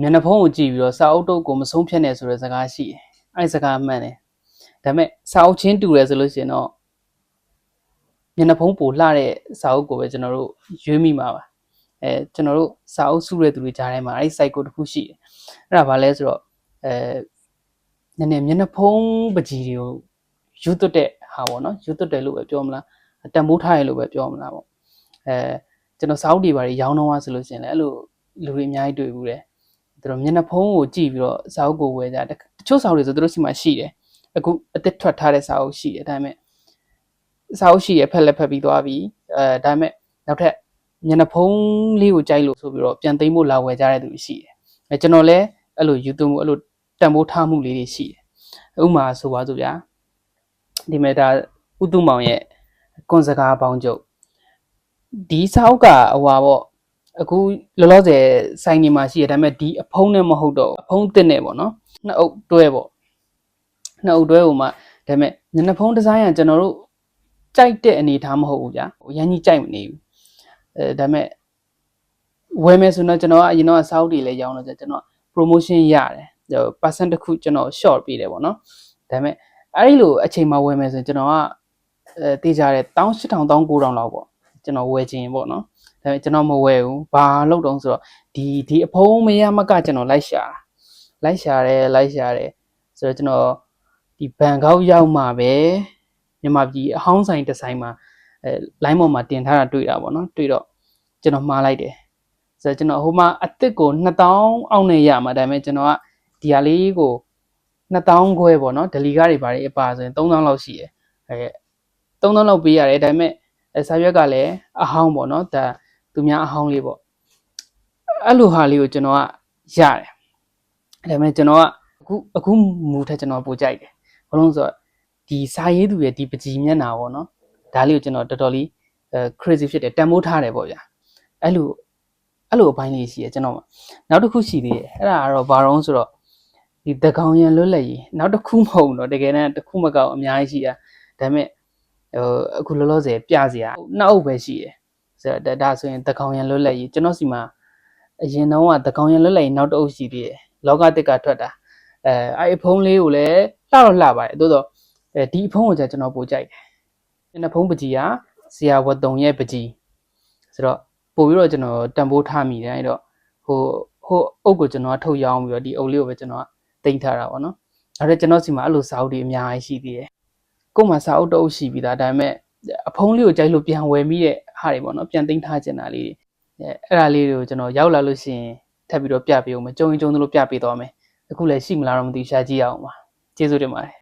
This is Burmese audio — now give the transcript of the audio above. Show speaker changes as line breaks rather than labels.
မျက်နှာဖုံးကိုကြည့်ပြီးတော့စာအုပ်တုပ်ကိုမဆုံးဖြတ်နဲ့ဆိုတဲ့စကားရှိတယ်အဲ့ဒီစကားမှန်တယ်ဒါပေမဲ့စာအုပ်ချင်းတူတယ်ဆိုလို့ရှိရင်တော့မျက်နှာဖုံးပိုလှတဲ့စာအုပ်ကိုပဲကျွန်တော်တို့ရွေးမိမှာပါအဲကျွန်တော်တို့စာအုပ်စုတဲ့သူတွေကြားထဲမှာအဲ့ဒီ site ကိုတစ်ခုရှိတယ်အဲ့ဒါဘာလဲဆိုတော့အဲနည်းနည်းမျက်နှာဖုံးပကြီးတွေကိုယူသွတ်တဲ့ဟာပေါ့နော်ယူသွတ်တယ်လို့ပဲပြောမလားတန်ဖိုးထားရလို့ပဲပြောမလားပေါ့အဲကျွန်တော်စာအုပ်တွေဘာတွေရောင်းတော့ဆိုလို့ရှိရင်လည်းအဲ့လိုလူတွေအများကြီးတွေ့ဘူးတယ် သူတို့မျက်နှာဖုံးကိုကြည့်ပြီးတော့စာအုပ်ကိုဝယ်ကြတယ်တချို့စာအုပ်တွေဆိုသူတို့စီမှာရှိတယ်အခုအစ်စ်ထွက်ထားတဲ့စာအုပ်ရှိတယ်ဒါပေမဲ့စာအုပ်ရှိရဖက်လက်ဖက်ပြီးသွားပြီအဲဒါပေမဲ့နောက်ထပ်မျက်နှာဖုံးလေးကိုကြိုက်လို့ဆိုပြီးတော့ပြန်သိမ်းဖို့လာဝယ်ကြတဲ့သူရှိတယ်အဲကျွန်တော်လည်းအဲ့လို YouTube ကိုအဲ့လိုတန်ဖိုးထားမှုလေးတွေရှိတယ်ဥပမာဆိုပါစို့ဗျာဒီမဲ့ဒါဥတုမောင်ရဲ့ကွန်စကားပေါင်းချုပ်ဒီစာအုပ်ကအဟွာပေါ့ အခုလောလောဆယ်ဆိုင်နေမှာရှိရဒါပေမဲ့ဒီအဖုံးနဲ့မဟုတ်တော့ဘူးအဖုံးတစ်နဲ့ပေါ့နော်နှစ်အုပ်တွဲပေါ့နှစ်အုပ်တွဲဟိုမှာဒါပေမဲ့ညနေဖုံးဒီဇိုင်းကကျွန်တော်တို့ကြိုက်တဲ့အနေအထားမဟုတ်ဘူးဗျာဟိုရန်ကြီးကြိုက်မနေဘူးအဲဒါပေမဲ့ဝယ်မယ်ဆိုတော့ကျွန်တော်ကအရင်တော့စာအုပ်တွေလည်းရောင်းတော့ကျွန်တော် promotion ရတယ်ဟို percent တစ်ခုကျွန်တော် short ပေးတယ်ပေါ့နော်ဒါပေမဲ့အဲ့ဒီလိုအချိန်မှာဝယ်မယ်ဆိုရင်ကျွန်တော်ကအဲတေးကြတဲ့18000 19000လောက်ပေါ့ကျွန်တော်ဝယ်ခြင်းပေါ့နော် ဒါပေမဲ့ကျွန်တော်မဝယ်ဘူးဘာလို့တုံးဆိုတော့ဒီဒီအဖုံးမရမကကျွန်တော်လိုက်ရှာလိုက်ရှာတယ်လိုက်ရှာတယ်ဆိုတော့ကျွန်တော်ဒီဘန်ကောက်ရောက်မှပဲမြန်မာပြည်အဟောင်းဆိုင်တစ်ဆိုင်မှာအဲ line ပေါ်မှာတင်ထားတာတွေ့တာပေါ့နော်တွေ့တော့ကျွန်တော်မှားလိုက်တယ်ဆိုတော့ကျွန်တော်ဟိုမှာအစ်စ်ကို2000အောက်နဲ့ရမှာဒါပေမဲ့ကျွန်တော်ကဒီဟာလေးကို2000ခွဲပေါ့နော်ဒလီကားတွေဘာတွေအပါဆိုရင်3000လောက်ရှိတယ်အဲ3000လောက်ပေးရတယ်ဒါပေမဲ့အဲစာရွက်ကလည်းအဟောင်းပေါ့နော်ဒါ သူများအဟောင်းလေးပေါ့အဲ့လိုဟာလေးကိုကျွန်တော်ကရတယ်ဒါပေမဲ့ကျွန်တော်ကအခုအခုမူထက်ကျွန်တော်ပိုကြိုက်တယ်ဘာလို့လဲဆိုတော့ဒီစာရေးသူရဲ့ဒီပကြီးမျက်နှာပေါ့နော်ဒါလေးကိုကျွန်တော်တော်တော်လေးအဲ crazy ဖြစ်တယ်တန်မိုးထားတယ်ပေါ့ဗျာအဲ့လိုအဲ့လိုအပိုင်းလေးရှိတယ်ကျွန်တော်မှာနောက်တစ်ခုရှိသေးတယ်အဲ့ဒါကတော့ဘာတော့ဆိုတော့ဒီတကောင်ရံလွတ်လပ်ရေးနောက်တစ်ခုမဟုတ်တော့တကယ်တမ်းတစ်ခုမကောက်အများကြီးရှိတာဒါပေမဲ့ဟိုအခုလောလောဆယ်ပြစရာနောက်အုပ်ပဲရှိတယ် ဆိုတော့ဒါဆိုရင်တကောင်ရံလွတ်လပ်ရေးကျွန်တော်စီမှာအရင်တော့ကတကောင်ရံလွတ်လပ်ရေးနောက်တစ်အုပ်ရှိသေးတယ်လောကတစ်ကထွက်တာအဲအဲ့အဖုံးလေးကိုလည်းလှတော့လှပါတယ်သို့တော့အဲဒီအဖုံးကိုကျွန်တော်ပိုကြိုက်တယ်ဒီဖုံးပကြီးကဆရာဝတ်တုံရဲ့ပကြီးဆိုတော့ပို့ပြီးတော့ကျွန်တော်တန်ဖိုးထားမိတယ်အဲ့တော့ဟိုဟိုအုပ်ကိုကျွန်တော်ကထုတ်ရောင်းပြီးတော့ဒီအုပ်လေးကိုပဲကျွန်တော်ကတင်ထားတာပေါ့နော်ဒါပေမဲ့ကျွန်တော်စီမှာအဲ့လိုစာအုပ်တွေအများကြီးရှိသေးတယ်ကို့မှာစာအုပ်တအုပ်ရှိပြီးသားဒါပေမဲ့အဖုံးလေးကိုကြိုက်လို့ပြန်ဝယ်မိတဲ့ ဟာတွေပေါ့နော်ပြန်တင်ထားချင်တာလေးတွေအဲအဲ့ဒါလေးတွေကိုကျွန်တော်ရောက်လာလို့ရှိရင်ထပ်ပြီးတော့ပြပေးအောင်မယ်ကြုံရင်ကြုံသလိုပြပေးသွားမယ်အခုလည်းရှိမလားတော့မသိရှာကြည့်ရအောင်ပါကျေးဇူးတင်ပါတယ်